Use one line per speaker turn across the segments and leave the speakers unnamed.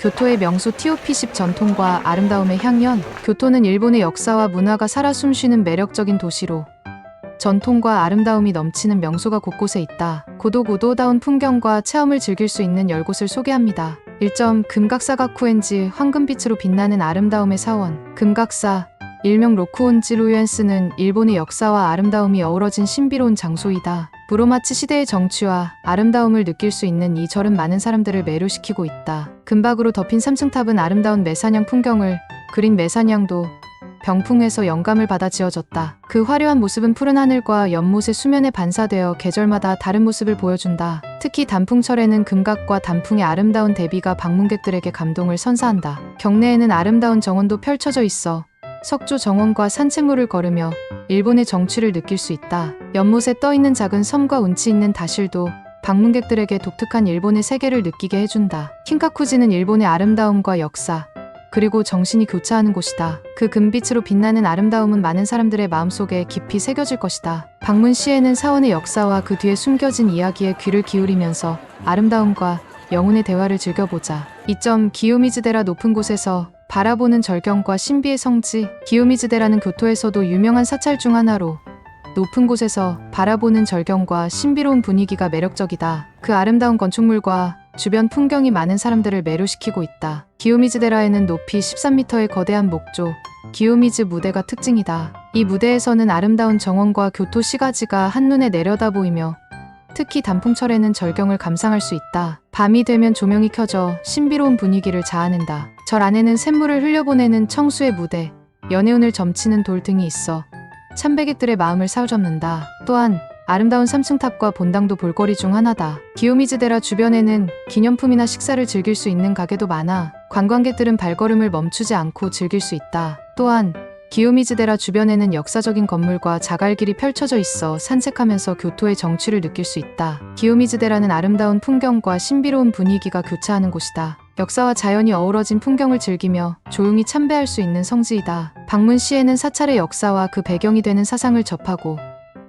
교토의 명소 TOP10 전통과 아름다움의 향연. 교토는 일본의 역사와 문화가 살아 숨쉬는 매력적인 도시로 전통과 아름다움이 넘치는 명소가 곳곳에 있다. 고도고도다운 풍경과 체험을 즐길 수 있는 10곳을 소개합니다. 1점 금각사가쿠엔지 황금빛으로 빛나는 아름다움의 사원 금각사 일명 로쿠온지 로유엔스는 일본의 역사와 아름다움이 어우러진 신비로운 장소이다. 무로마치 시대의 정취와 아름다움을 느낄 수 있는 이 절은 많은 사람들을 매료시키고 있다. 금박으로 덮인 삼층탑은 아름다운 매사냥 풍경을 그린 매사냥도 병풍에서 영감을 받아 지어졌다. 그 화려한 모습은 푸른 하늘과 연못의 수면에 반사되어 계절마다 다른 모습을 보여준다. 특히 단풍철에는 금각과 단풍의 아름다운 대비가 방문객들에게 감동을 선사한다. 경내에는 아름다운 정원도 펼쳐져 있어 석조 정원과 산책로를 걸으며 일본의 정취를 느낄 수 있다. 연못에 떠 있는 작은 섬과 운치 있는 다실도 방문객들에게 독특한 일본의 세계를 느끼게 해준다. 킨카쿠지는 일본의 아름다움과 역사, 그리고 정신이 교차하는 곳이다. 그 금빛으로 빛나는 아름다움은 많은 사람들의 마음속에 깊이 새겨질 것이다. 방문 시에는 사원의 역사와 그 뒤에 숨겨진 이야기에 귀를 기울이면서 아름다움과 영혼의 대화를 즐겨보자. 2점 기요미즈데라 높은 곳에서 바라보는 절경과 신비의 성지. 기요미즈데라는 교토에서도 유명한 사찰 중 하나로 높은 곳에서 바라보는 절경과 신비로운 분위기가 매력적이다. 그 아름다운 건축물과 주변 풍경이 많은 사람들을 매료시키고 있다. 기요미즈데라에는 높이 13m의 거대한 목조, 기요미즈 무대가 특징이다. 이 무대에서는 아름다운 정원과 교토 시가지가 한눈에 내려다 보이며 특히 단풍철에는 절경을 감상할 수 있다. 밤이 되면 조명이 켜져 신비로운 분위기를 자아낸다. 절 안에는 샘물을 흘려보내는 청수의 무대, 연애운을 점치는 돌 등이 있어 참배객들의 마음을 사로잡는다. 또한 아름다운 삼층탑과 본당도 볼거리 중 하나다. 기요미즈데라 주변에는 기념품이나 식사를 즐길 수 있는 가게도 많아 관광객들은 발걸음을 멈추지 않고 즐길 수 있다. 또한 기요미즈데라 주변에는 역사적인 건물과 자갈길이 펼쳐져 있어 산책하면서 교토의 정취를 느낄 수 있다. 기요미즈데라는 아름다운 풍경과 신비로운 분위기가 교차하는 곳이다. 역사와 자연이 어우러진 풍경을 즐기며 조용히 참배할 수 있는 성지이다. 방문 시에는 사찰의 역사와 그 배경이 되는 사상을 접하고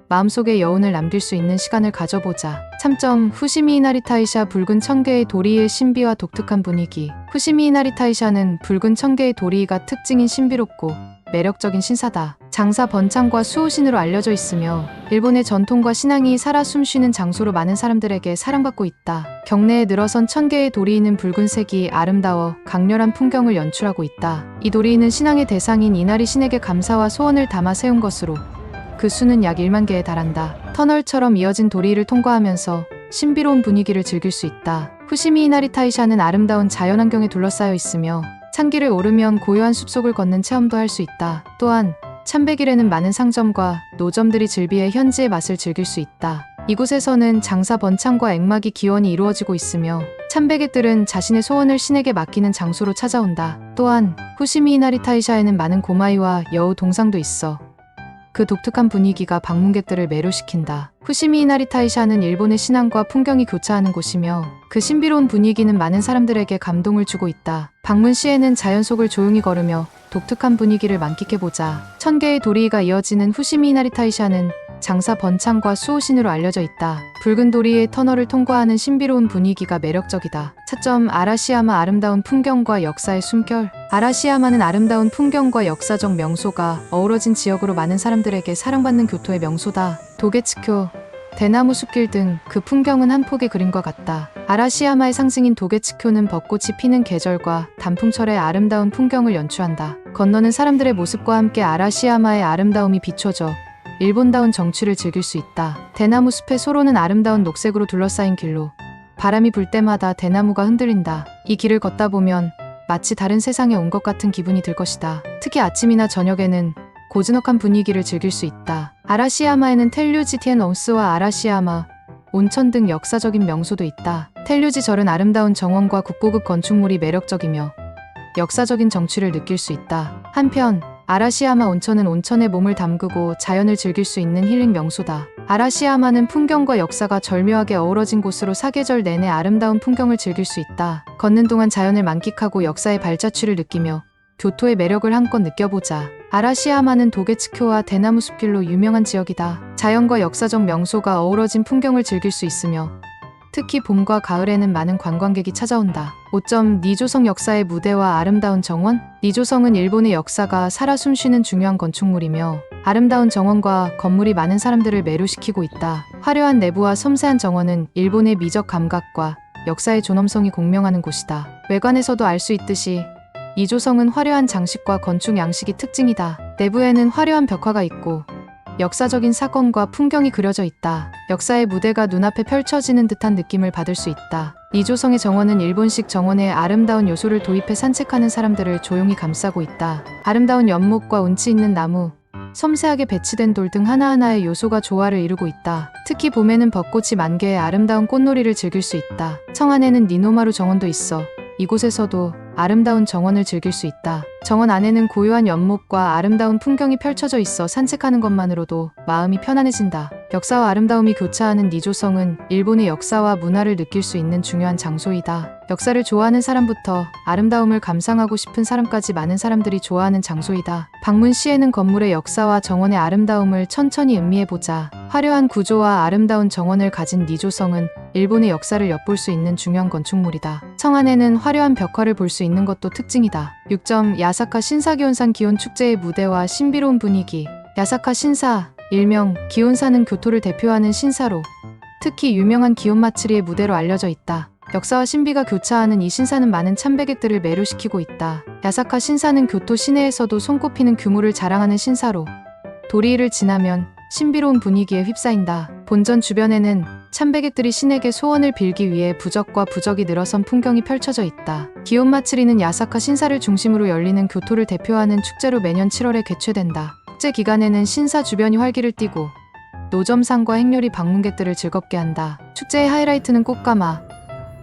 마음속에 여운을 남길 수 있는 시간을 가져보자. 3점 후시미 이나리타이샤 붉은 청개의 도리의 신비와 독특한 분위기. 후시미 이나리타이샤는 붉은 청개의 도리가 특징인 신비롭고 매력적인 신사다. 장사 번창과 수호신으로 알려져 있으며 일본의 전통과 신앙이 살아 숨쉬는 장소로 많은 사람들에게 사랑받고 있다. 경내에 늘어선 천 개의 도리인은 붉은색이 아름다워 강렬한 풍경을 연출하고 있다. 이 도리인은 신앙의 대상인 이나리 신에게 감사와 소원을 담아 세운 것으로 그 수는 약 1만 개에 달한다. 터널처럼 이어진 도리를 통과하면서 신비로운 분위기를 즐길 수 있다. 후시미 이나리 타이샤는 아름다운 자연환경에 둘러싸여 있으며 산길을 오르면 고요한 숲속을 걷는 체험도 할 수 있다. 또한 참배길에는 많은 상점과 노점들이 즐비해 현지의 맛을 즐길 수 있다. 이곳에서는 장사 번창과 액막이 기원이 이루어지고 있으며 참배객들은 자신의 소원을 신에게 맡기는 장소로 찾아온다. 또한 후시미 이나리타이샤에는 많은 고마이와 여우 동상도 있어 그 독특한 분위기가 방문객들을 매료시킨다. 후시미 이나리타이샤는 일본의 신앙과 풍경이 교차하는 곳이며 그 신비로운 분위기는 많은 사람들에게 감동을 주고 있다. 방문 시에는 자연 속을 조용히 걸으며 독특한 분위기를 만끽해보자. 천 개의 도리가 이어지는 후시미 이나리타이샤는 장사 번창과 수호신으로 알려져 있다. 붉은 도리의 터널을 통과하는 신비로운 분위기가 매력적이다. 차점 아라시야마 아름다운 풍경과 역사의 숨결. 아라시야마는 아름다운 풍경과 역사적 명소가 어우러진 지역으로 많은 사람들에게 사랑받는 교토의 명소다. 도게츠쿄, 대나무 숲길 등 그 풍경은 한 폭의 그림과 같다. 아라시야마의 상징인 도게츠쿄는 벚꽃이 피는 계절과 단풍철의 아름다운 풍경을 연출한다. 건너는 사람들의 모습과 함께 아라시야마의 아름다움이 비춰져 일본다운 정취를 즐길 수 있다. 대나무 숲의 소로는 아름다운 녹색으로 둘러싸인 길로 바람이 불 때마다 대나무가 흔들린다. 이 길을 걷다 보면 마치 다른 세상에 온 것 같은 기분이 들 것이다. 특히 아침이나 저녁에는 고즈넉한 분위기를 즐길 수 있다. 아라시야마에는 텔류지 티엔 엉스와 아라시야마, 온천 등 역사적인 명소도 있다. 텔류지 절은 아름다운 정원과 국고급 건축물이 매력적이며 역사적인 정취를 느낄 수 있다. 한편 아라시야마 온천은 온천에 몸을 담그고 자연을 즐길 수 있는 힐링 명소다. 아라시야마는 풍경과 역사가 절묘하게 어우러진 곳으로 사계절 내내 아름다운 풍경을 즐길 수 있다. 걷는 동안 자연을 만끽하고 역사의 발자취를 느끼며 교토의 매력을 한껏 느껴보자. 아라시야마는 도게츠쿄와 대나무 숲길로 유명한 지역이다. 자연과 역사적 명소가 어우러진 풍경을 즐길 수 있으며 특히 봄과 가을에는 많은 관광객이 찾아온다. 5점 니조성 역사의 무대와 아름다운 정원? 니조성은 일본의 역사가 살아 숨쉬는 중요한 건축물이며 아름다운 정원과 건물이 많은 사람들을 매료시키고 있다. 화려한 내부와 섬세한 정원은 일본의 미적 감각과 역사의 존엄성이 공명하는 곳이다. 외관에서도 알 수 있듯이 이조성은 화려한 장식과 건축 양식이 특징이다. 내부에는 화려한 벽화가 있고 역사적인 사건과 풍경이 그려져 있다. 역사의 무대가 눈앞에 펼쳐지는 듯한 느낌을 받을 수 있다. 이조성의 정원은 일본식 정원에 아름다운 요소를 도입해 산책하는 사람들을 조용히 감싸고 있다. 아름다운 연목과 운치 있는 나무, 섬세하게 배치된 돌 등 하나하나의 요소가 조화를 이루고 있다. 특히 봄에는 벚꽃이 만개의 아름다운 꽃놀이를 즐길 수 있다. 청안에는 니노마루 정원도 있어 이곳에서도 아름다운 정원을 즐길 수 있다. 정원 안에는 고요한 연목과 아름다운 풍경이 펼쳐져 있어 산책하는 것만으로도 마음이 편안해진다. 역사와 아름다움이 교차하는 니조성은 일본의 역사와 문화를 느낄 수 있는 중요한 장소이다. 역사를 좋아하는 사람부터 아름다움을 감상하고 싶은 사람까지 많은 사람들이 좋아하는 장소이다. 방문 시에는 건물의 역사와 정원의 아름다움을 천천히 음미해보자. 화려한 구조와 아름다운 정원을 가진 니조성은 일본의 역사를 엿볼 수 있는 중요한 건축물이다. 청안에는 화려한 벽화를 볼 수 있는 것도 특징이다. 6점 야사카 신사기온산 기온 축제의 무대와 신비로운 분위기. 야사카 신사, 일명 기온사는 교토를 대표하는 신사로 특히 유명한 기온 마츠리의 무대로 알려져 있다. 역사와 신비가 교차하는 이 신사는 많은 참배객들을 매료시키고 있다. 야사카 신사는 교토 시내에서도 손꼽히는 규모를 자랑하는 신사로 도리를 지나면 신비로운 분위기에 휩싸인다. 본전 주변에는 참배객들이 신에게 소원을 빌기 위해 부적과 부적이 늘어선 풍경이 펼쳐져 있다. 기온 마츠리는 야사카 신사를 중심으로 열리는 교토를 대표하는 축제로 매년 7월에 개최된다. 축제 기간에는 신사 주변이 활기를 띠고 노점상과 행렬이 방문객들을 즐겁게 한다. 축제의 하이라이트는 꽃가마,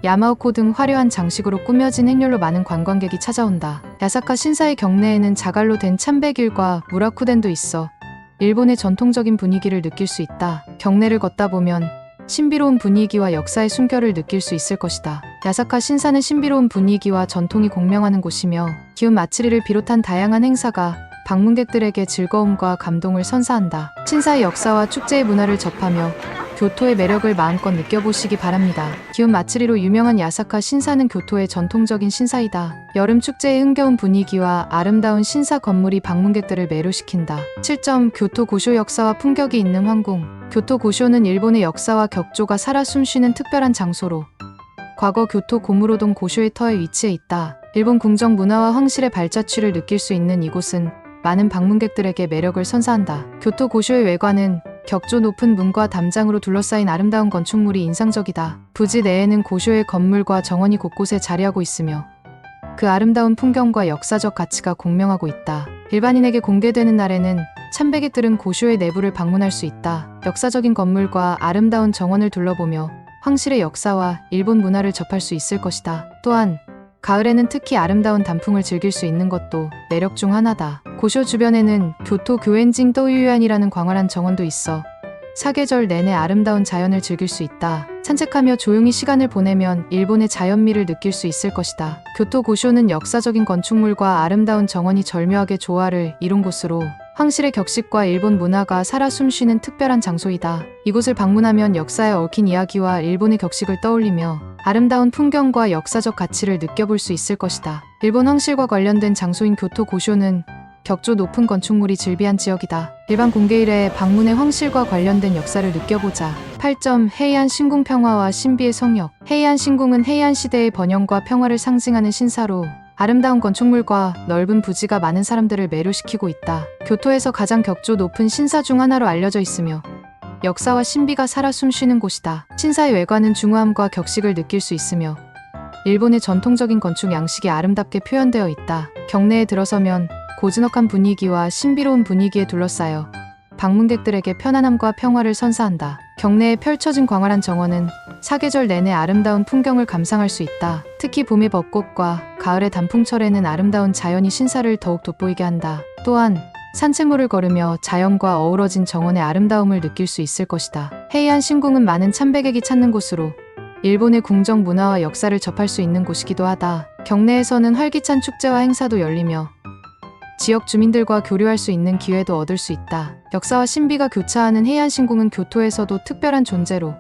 야마오코 등 화려한 장식으로 꾸며진 행렬로 많은 관광객이 찾아온다. 야사카 신사의 경내에는 자갈로 된 참배길과 무라쿠덴도 있어 일본의 전통적인 분위기를 느낄 수 있다. 경내를 걷다 보면 신비로운 분위기와 역사의 숨결을 느낄 수 있을 것이다. 야사카 신사는 신비로운 분위기와 전통이 공명하는 곳이며 기운 마츠리를 비롯한 다양한 행사가 방문객들에게 즐거움과 감동을 선사한다. 신사의 역사와 축제의 문화를 접하며 교토의 매력을 마음껏 느껴보시기 바랍니다. 기운 마츠리로 유명한 야사카 신사는 교토의 전통적인 신사이다. 여름 축제의 흥겨운 분위기와 아름다운 신사 건물이 방문객들을 매료시킨다. 7점 교토 고쇼 역사와 풍격이 있는 황궁. 교토 고쇼는 일본의 역사와 격조가 살아 숨쉬는 특별한 장소로 과거 교토 고무로동 고쇼의 터에 위치해 있다. 일본 궁정 문화와 황실의 발자취를 느낄 수 있는 이곳은 많은 방문객들에게 매력을 선사한다. 교토 고쇼의 외관은 격조 높은 문과 담장으로 둘러싸인 아름다운 건축물이 인상적이다. 부지 내에는 고쇼의 건물과 정원이 곳곳에 자리하고 있으며 그 아름다운 풍경과 역사적 가치가 공명하고 있다. 일반인에게 공개되는 날에는 참배객들은 고쇼의 내부를 방문할 수 있다. 역사적인 건물과 아름다운 정원을 둘러보며 황실의 역사와 일본 문화를 접할 수 있을 것이다. 또한 가을에는 특히 아름다운 단풍을 즐길 수 있는 것도 매력 중 하나다. 고쇼 주변에는 교토 교엔징 또유유안이라는 광활한 정원도 있어 사계절 내내 아름다운 자연을 즐길 수 있다. 산책하며 조용히 시간을 보내면 일본의 자연미를 느낄 수 있을 것이다. 교토 고쇼는 역사적인 건축물과 아름다운 정원이 절묘하게 조화를 이룬 곳으로 황실의 격식과 일본 문화가 살아 숨쉬는 특별한 장소이다. 이곳을 방문하면 역사에 얽힌 이야기와 일본의 격식을 떠올리며 아름다운 풍경과 역사적 가치를 느껴볼 수 있을 것이다. 일본 황실과 관련된 장소인 교토 고쇼는 격조 높은 건축물이 즐비한 지역이다. 일반 공개일에 방문해 황실과 관련된 역사를 느껴보자. 8점 해이안 신궁 평화와 신비의 성역. 해이안 신궁은 해이안 시대의 번영과 평화를 상징하는 신사로 아름다운 건축물과 넓은 부지가 많은 사람들을 매료시키고 있다. 교토에서 가장 격조 높은 신사 중 하나로 알려져 있으며 역사와 신비가 살아 숨쉬는 곳이다. 신사의 외관은 중후함과 격식을 느낄 수 있으며 일본의 전통적인 건축 양식이 아름답게 표현되어 있다. 경내에 들어서면 고즈넉한 분위기와 신비로운 분위기에 둘러싸여 방문객들에게 편안함과 평화를 선사한다. 경내에 펼쳐진 광활한 정원은 사계절 내내 아름다운 풍경을 감상할 수 있다. 특히 봄의 벚꽃과 가을의 단풍철에는 아름다운 자연이 신사를 더욱 돋보이게 한다. 또한 산책로를 걸으며 자연과 어우러진 정원의 아름다움을 느낄 수 있을 것이다. 해이안 신궁은 많은 참배객이 찾는 곳으로 일본의 궁정 문화와 역사를 접할 수 있는 곳이기도 하다. 경내에서는 활기찬 축제와 행사도 열리며 지역 주민들과 교류할 수 있는 기회도 얻을 수 있다. 역사와 신비가 교차하는 해안 신궁은 교토에서도 특별한 존재로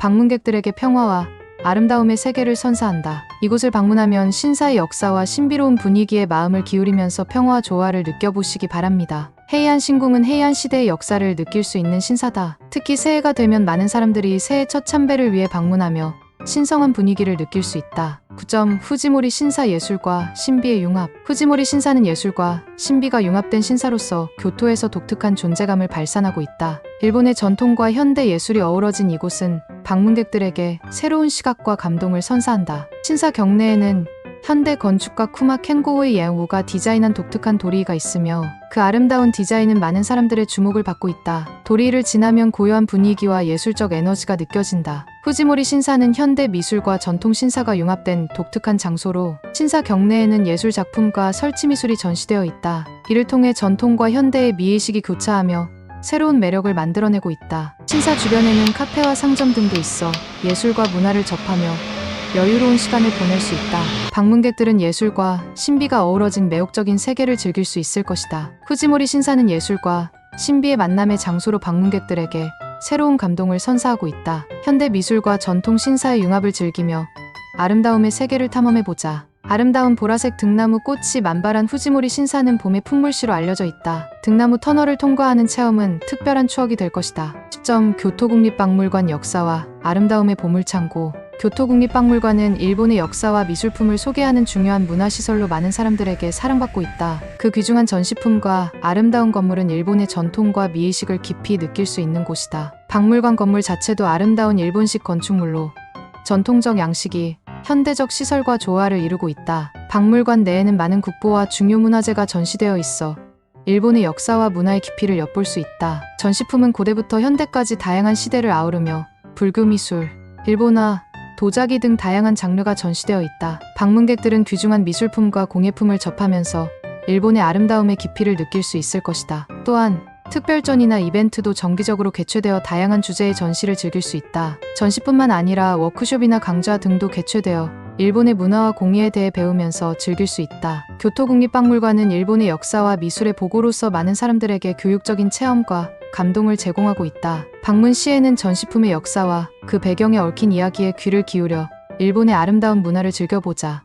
방문객들에게 평화와 아름다움의 세계를 선사한다. 이곳을 방문하면 신사의 역사와 신비로운 분위기에 마음을 기울이면서 평화와 조화를 느껴보시기 바랍니다. 해이안 신궁은 해이안 시대의 역사를 느낄 수 있는 신사다. 특히 새해가 되면 많은 사람들이 새해 첫 참배를 위해 방문하며 신성한 분위기를 느낄 수 있다. 9점 후지모리 신사 예술과 신비의 융합. 후지모리 신사는 예술과 신비가 융합된 신사로서 교토에서 독특한 존재감을 발산하고 있다. 일본의 전통과 현대 예술이 어우러진 이곳은 방문객들에게 새로운 시각과 감동을 선사한다. 신사 경내에는 현대 건축가 쿠마 켄고우의 예우가 디자인한 독특한 도리가 있으며 그 아름다운 디자인은 많은 사람들의 주목을 받고 있다. 도리를 지나면 고요한 분위기와 예술적 에너지가 느껴진다. 후지모리 신사는 현대 미술과 전통 신사가 융합된 독특한 장소로 신사 경내에는 예술 작품과 설치 미술이 전시되어 있다. 이를 통해 전통과 현대의 미의식이 교차하며 새로운 매력을 만들어내고 있다. 신사 주변에는 카페와 상점 등도 있어 예술과 문화를 접하며 여유로운 시간을 보낼 수 있다. 방문객들은 예술과 신비가 어우러진 매혹적인 세계를 즐길 수 있을 것이다. 후지모리 신사는 예술과 신비의 만남의 장소로 방문객들에게 새로운 감동을 선사하고 있다. 현대 미술과 전통 신사의 융합을 즐기며 아름다움의 세계를 탐험해보자. 아름다운 보라색 등나무 꽃이 만발한 후지모리 신사는 봄의 풍물시로 알려져 있다. 등나무 터널을 통과하는 체험은 특별한 추억이 될 것이다. 10점 교토국립박물관 역사와 아름다움의 보물창고 교토국립박물관은 일본의 역사와 미술품을 소개하는 중요한 문화시설로 많은 사람들에게 사랑받고 있다. 그 귀중한 전시품과 아름다운 건물은 일본의 전통과 미의식을 깊이 느낄 수 있는 곳이다. 박물관 건물 자체도 아름다운 일본식 건축물로 전통적 양식이 현대적 시설과 조화를 이루고 있다. 박물관 내에는 많은 국보와 중요 문화재가 전시되어 있어 일본의 역사와 문화의 깊이를 엿볼 수 있다. 전시품은 고대부터 현대까지 다양한 시대를 아우르며 불교 미술, 일본화, 도자기 등 다양한 장르가 전시되어 있다. 방문객들은 귀중한 미술품과 공예품을 접하면서 일본의 아름다움의 깊이를 느낄 수 있을 것이다. 또한 특별전이나 이벤트도 정기적으로 개최되어 다양한 주제의 전시를 즐길 수 있다. 전시뿐만 아니라 워크숍이나 강좌 등도 개최되어 일본의 문화와 공예에 대해 배우면서 즐길 수 있다. 교토국립박물관은 일본의 역사와 미술의 보고로서 많은 사람들에게 교육적인 체험과 감동을 제공하고 있다. 방문 시에는 전시품의 역사와 그 배경에 얽힌 이야기에 귀를 기울여 일본의 아름다운 문화를 즐겨보자.